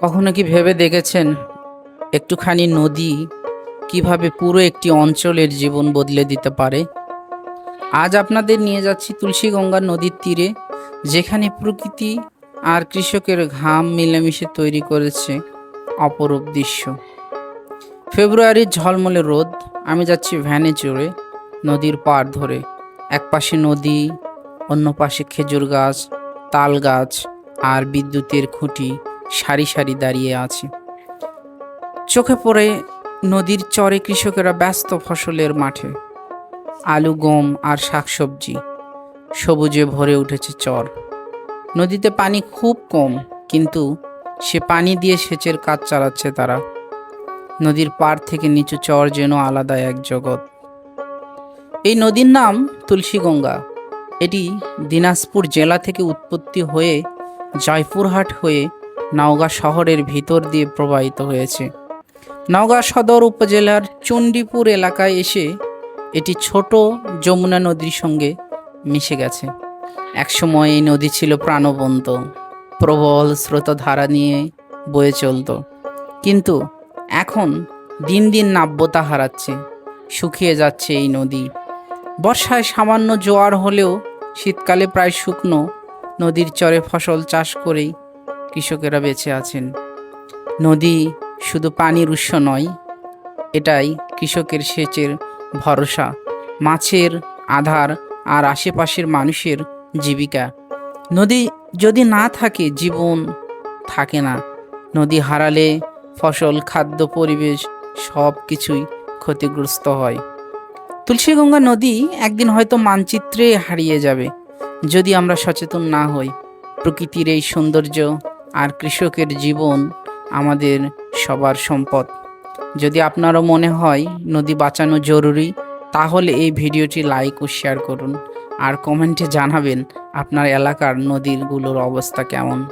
কখনো কি ভেবে দেখেছেন একটুখানি নদী কীভাবে পুরো একটি অঞ্চলের জীবন বদলে দিতে পারে? আজ আপনাদের নিয়ে যাচ্ছি তুলসীগঙ্গা নদীর তীরে, যেখানে প্রকৃতি আর কৃষকের ঘাম মিলেমিশে তৈরি করেছে অপরূপ দৃশ্য। ফেব্রুয়ারির ঝলমলে রোদ, আমি যাচ্ছি ভ্যানে চড়ে নদীর পাড় ধরে। এক পাশে নদী, অন্য পাশে খেজুর গাছ, তাল গাছ আর বিদ্যুতের খুঁটি। সারি সারি দাঁড়িয়ে আছে। চোখে পড়ে নদীর চরে কৃষকেরা ব্যস্ত ফসলের মাঠে। আলু, গম আর শাকসবজি সবুজে ভরে উঠেছে চর। নদীতে পানি খুব কম, কিন্তু সে পানি দিয়ে সেচের কাজ চালাচ্ছে তারা। নদীর পাড় থেকে নিচু চর যেন আলাদা এক জগৎ। এই নদীর নাম তুলসীগঙ্গা। এটি দিনাজপুর জেলা থেকে উৎপত্তি হয়ে জয়পুরহাট হয়ে নওগাঁ শহরের ভিতর দিয়ে প্রবাহিত হয়েছে। নওগাঁ সদর উপজেলার চণ্ডীপুর এলাকায় এসে এটি ছোট যমুনা নদীর সঙ্গে মিশে গেছে। একসময় এই নদী ছিল প্রাণবন্ত, প্রবল স্রোতধারা নিয়ে বয়ে চলতো। কিন্তু এখন দিন দিন নাব্যতা হারাচ্ছে, শুকিয়ে যাচ্ছে এই নদী। বর্ষায় সামান্য জোয়ার হলেও শীতকালে প্রায় শুকনো নদীর চরে ফসল চাষ করেই কৃষকেরা বেঁচে আছেন। নদী শুধু পানির উৎস নয়, এটাই কৃষকের সেচের ভরসা। মাছের আধার আর আশেপাশের মানুষের জীবিকা। নদী যদি না থাকে, জীবন থাকে না। নদী হারালে ফসল, খাদ্য, পরিবেশ সব কিছুই ক্ষতিগ্রস্ত হয়। তুলসীগঙ্গা নদী একদিন হয়তো মানচিত্রে হারিয়ে যাবে, যদি আমরা সচেতন না হই। প্রকৃতির এই সৌন্দর্য আর কৃষকের জীবন আমাদের সবার সম্পদ। যদি আপনারও মনে হয় নদী বাঁচানো জরুরি, তাহলে এই ভিডিওটি লাইক ও শেয়ার করুন। আর কমেন্টে জানাবেন আপনার এলাকার নদীগুলোর অবস্থা কেমন।